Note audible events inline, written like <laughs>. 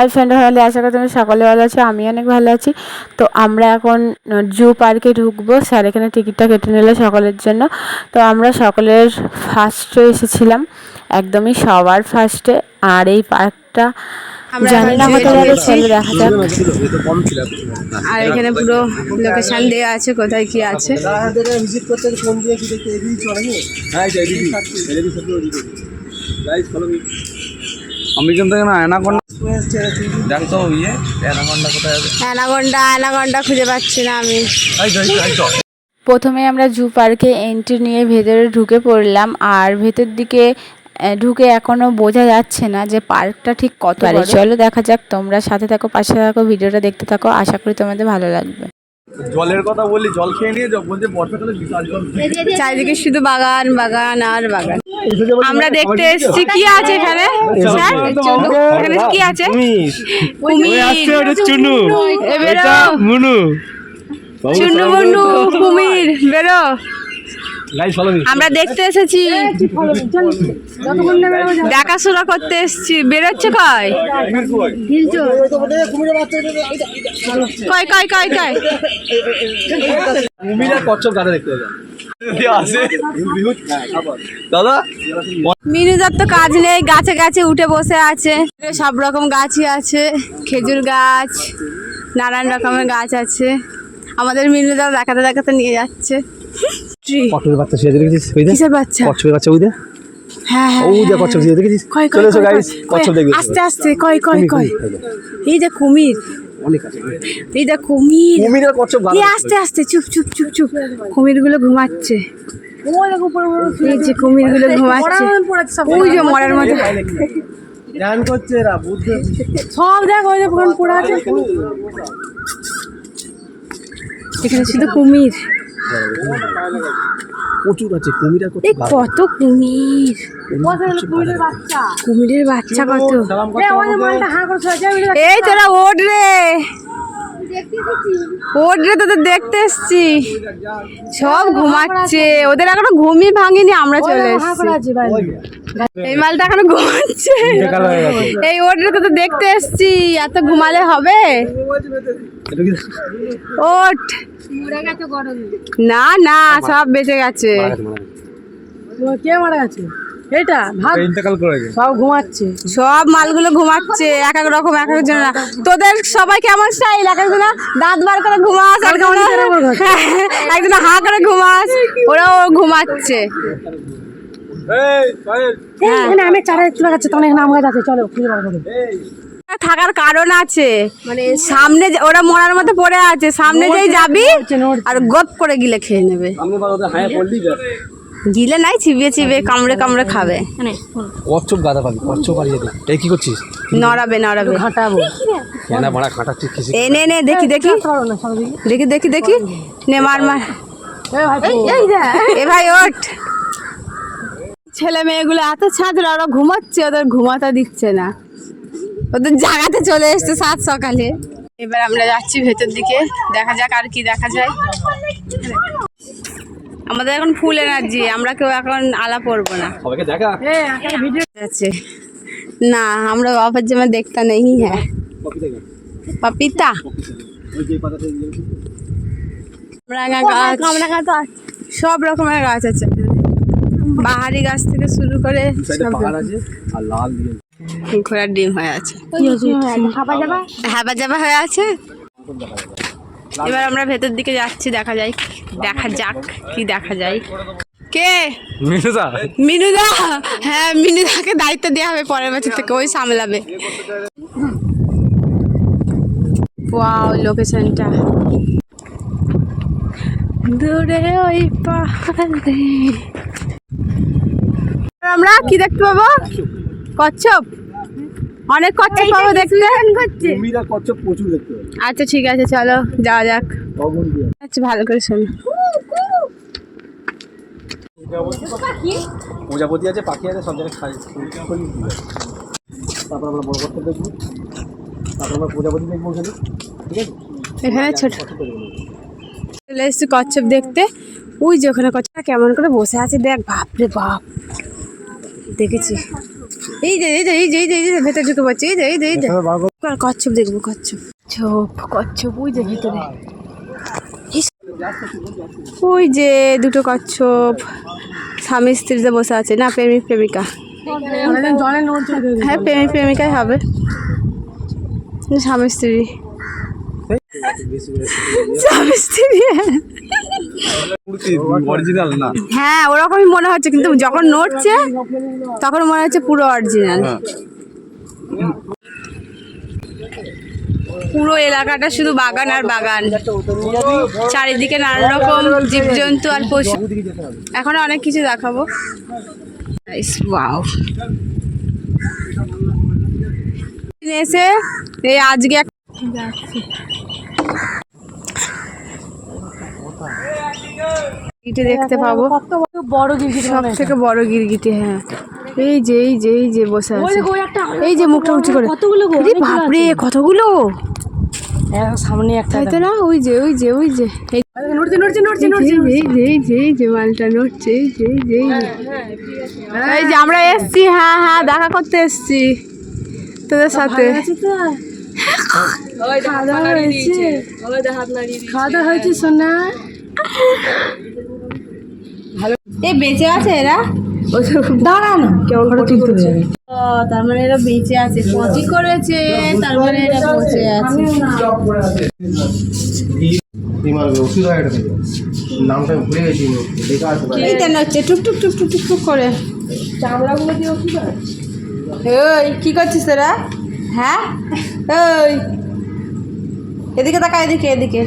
Hi friend হলে আশা করি তুমি সকলে ভালো আছো আমি অনেক ভালো আছি। তো আমরা এখন জু পার্কে ঢুকবো। স্যার এখানে টিকিটটা কেটে নিল সকলের জন্য। তো আমরা সকলের ফার্স্টে এসেছিলাম একদমই সবার ফার্স্টে আর এই পার্কটা জানি না পারে পেরেছি। চলে দেখা যাক। আর এখানে পুরো লোকেশন দেওয়া আছে কোথায় কি আছে। হ্যাঁ আমি কিন্তু এখানে অ্যানাকন্ডা দেখ ইয়ে অ্যানাকন্ডা কোথায় আছে? খুঁজে পাচ্ছি না আমি। প্রথমে আমরা জু পার্কে এন্ট্রি নিয়ে ভেতরে ঢুকে পড়লাম আর ভেতর দিকে ঢুকে এখনও বোঝা যাচ্ছে না যে পার্কটা ঠিক কত বড়। চলো দেখা যাক তোমরা সাথে থাকো পাশে থাকো ভিডিওটা দেখতে থাকো আশা করি তোমাদের ভালো লাগবে। জলের কথা বললি জল খেয়ে নিয়ে যাও। বলছে বর্ষাকালে বিশাল জল চারিদিকে শুধু বাগান বাগান আর বাগান। আমরা দেখতে এসছি। কি আছে এখানে? এখানে কি আছে? কুমির। চুনু। মুনু। চুন্নু মুন্নু কুমির বেরো। আমরা দেখতে এসেছি। দেখাশোনা করতে এসেছি। বেরোচ্ছে কয় কয় কয় কয় কয় কুমির কচ্ছপ গাড়ি দেখতে দাদা মিনুদার তো কাজ নেই গাছে গাছে উঠে বসে আছে। সব রকম গাছই আছে খেজুর গাছ নানান রকমের গাছ আছে। আমাদের মিনুদা দেখাতে দেখাতে নিয়ে যাচ্ছে। কচ্ছপের বাচ্চা শুয়ে দেখেছিস ওই দেখ কিসের বাচ্চা? কচ্ছপের বাচ্চা ওই দেখ হ্যাঁ হ্যাঁ ওই কচ্ছপ দেখেছিস চলে এসো গাইস কচ্ছপ আস্তে আস্তে কয় কয় কয় এই যে কুমির। অনেক আছে এই যে কুমির। কুমির আর কচ্ছপ এই আস্তে আস্তে চুপ চুপ চুপ চুপ। কুমিরগুলো ঘুমাচ্ছে। এই যে কুমির ঘুমাচ্ছে। ওই যে মরার মতো ধ্যান করছে এরা বুদ্ধ সব দেখ ওই যে ওখানে পড়ে আছে। এখানে শুধু কুমির। প্রচুর আছে কুমির কত কত কুমির? কুমিরের বাচ্চা কত? এই তোরা ওঠ রে। রে তোদের দেখতে এসছি। সব ঘুমাচ্ছে। ওদের এখনও ঘুমই ভাঙেনি আমরা চলে এসছি। এই মালটা এখনও ঘুমাচ্ছে। এই রে তোদের দেখতে এসছি। এত ঘুমালে হবে? ওঠ। না না সব বেঁচে গেছে। কে মারা গেছে? এটা ভাগ ইন্তেকাল করে গেছে সব ঘুমাচ্ছে। সব মালগুলো ঘুমাচ্ছে এক এক রকম এক একজন তোদের সবাই কেমন স্টাইল? এক একজন দাঁত বার করে ঘুমাস একজন একজন <laughs> হা করে ঘুমাস ওরাও ঘুমাচ্ছে। এই সাহেব এই, এখানে আমের চারা দেখতে পাচ্ছি তখন এখানে আম গাছ আছে চলো খুঁজে বার করো থাকার কারণ আছে। মানে সামনে যে- ওরা মরার মতো পড়ে আছে। সামনে যেই যাবি আর গপ করে গিলে খেয়ে নেবে। হায়া গিলে নাই চিবিয়ে চিবিয়ে কামড়ে কামড়ে খাবে। কচ্ছপ গাদা পাবি কচ্ছপ পালিয়ে দে। এই কি করছিস? নড়াবে নড়াবে। ঘাটাবো। কেনা ভাড়া খাটাচ্ছিস কিছু এ নে নে দেখি দেখি। দেখি। দেখি দেখি নে মার মার। এ ভাই এ ভাই ওঠ। ছেলে মেয়েগুলো এত ছাত্র ওরা ঘুমাচ্ছে ওদের ঘুমাতে দিচ্ছে না। ওদের জাগাতে চলে এসছে সাত সকালে। এবার আমরা যাচ্ছি ভেতর দিকে দেখা যাক আর কি দেখা যায়। আমাদের এখন ফুল এনার্জি আমরা কেউ এখন আলা পড়ব না। সবাইকে না আমরা বাবার জমা দেখতে নেই হ্যাঁ। পাপিতা। গাছ সব রকমের গাছ আছে। বাহারি গাছ থেকে শুরু করে পাহাড় ঘোড়ার ডিম হয়ে আছে। হাবা যাবা? হয়ে আছে? এবার আমরা ভেতর দিকে যাচ্ছি দেখা যায় দেখা যাক কি দেখা যায় কে? মিনুদা। মিনুদা! হ্যাঁ মিনুদাকে দায়িত্ব দেওয়া হবে পরের বছর থেকে ওই সামলাবে। ওয়াও লোকেশনটা। দূরে ওই পাহাড়ে। আমরা কি দেখতে পাবো? কচ্ছপ। অনেক কচ্ছপ পাবো দেখতে। কুমির আর কচ্ছপ প্রচুর দেখতে আচ্ছা ঠিক আছে চলো যাওয়া যাক। আচ্ছা ভালো করে শোনো। প্রজাপতি আছে পাখি আছে সব জায়গায় খাই তারপর আমরা বড় করতে দেখব। তারপর আমরা প্রজাপতি দেখব ওখানে। ঠিক আছে? এখানে ছোট চলে এসেছি কচ্ছপ দেখতে। ওই যে ওখানে কচ্ছপটা কেমন করে বসে আছে দেখ বাপরে বাপ। দেখেছি। এই যে এই যে এই যে এই যে ভেতরে ঢুকে পড়ছে। এই যে এই যে কচ্ছপ দেখব কচ্ছপ। ছোপ কচ্ছপ ওই যে ভিতরে। ওই যে দুটো কচ্ছপ। স্বামী স্ত্রীতে বসে আছে। না প্রেমিক। প্রেমিকা হ্যাঁ প্রেমিক প্রেমিকাই হবে। স্বামী স্ত্রী। স্বামী স্ত্রী। হ্যাঁ ওরকমই মনে হচ্ছে কিন্তু যখন নড়ছে তখন মনে হচ্ছে পুরো অরিজিনাল পুরো এলাকাটা শুধু বাগান আর বাগান। চারিদিকে নানা রকম জীবজন্তু আর পশু। এখন অনেক কিছু দেখাবো। এসে এই আজকে গিরগিটি দেখতে পাবো। বড় গিরগিটি সব থেকে বড় গিরগিটি হ্যাঁ। এই যে এই যে এই যে বসে আছে। এই যে মুখটা উঁচু করে। কতগুলো বাপরে কতগুলো? সামনে একটা তাই তো না ওই যে ওই যে ওই যে নড়ছে নড়ছে নড়ছে এই যে, এই যে এই যে মালটা নড়ছে এই যে এই যে এই যে এই যে আমরা এসছি হ্যাঁ হ্যাঁ দেখা করতে এসছি তোদের সাথে খাওয়া দাওয়া হয়েছে খাওয়া দাওয়া হয়েছে সোনা এ বেঁচে আছে এরা দাঁড়া না কেমন করে তুলতে যাবে। তার মানে এরা বেঁচে আছে করেছে তার মানে এরা আছে। হয় নামটা ভুলে গেছি টুক টুক টুক টুক টুক টুক করে। চামড়াগুলো দিয়ে কি ওই কি করছিস তোরা? হ্যাঁ? ওই এদিকে তাকা এদিকে এদিকে।